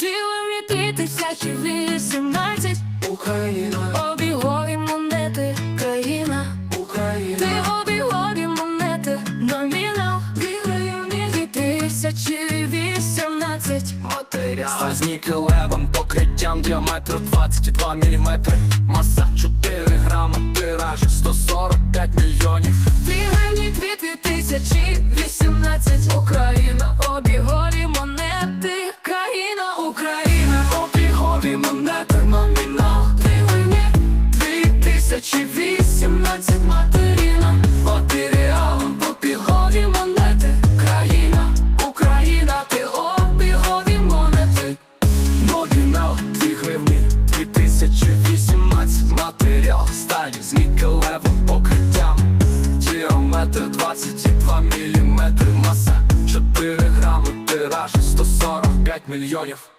Ділові 2018 Україна, Обігові монети, країна. Україна, Ти обігові монети, номінал Гривні 2018 матеріал з нікелевим покриттям діаметру 22 мм Маса 4 грама, тираж 145 мільйонів. Дві Гривні 2018 Україна 2018 матеріна Матеріалом обігові монети. Країна, Україна, ти обігові монети. Номінал 2 гривні 2018 Матеріал сталі з нікелевим покриттям. Діаметр 22 мм Маса 4 грами Тираж 145 мільйонів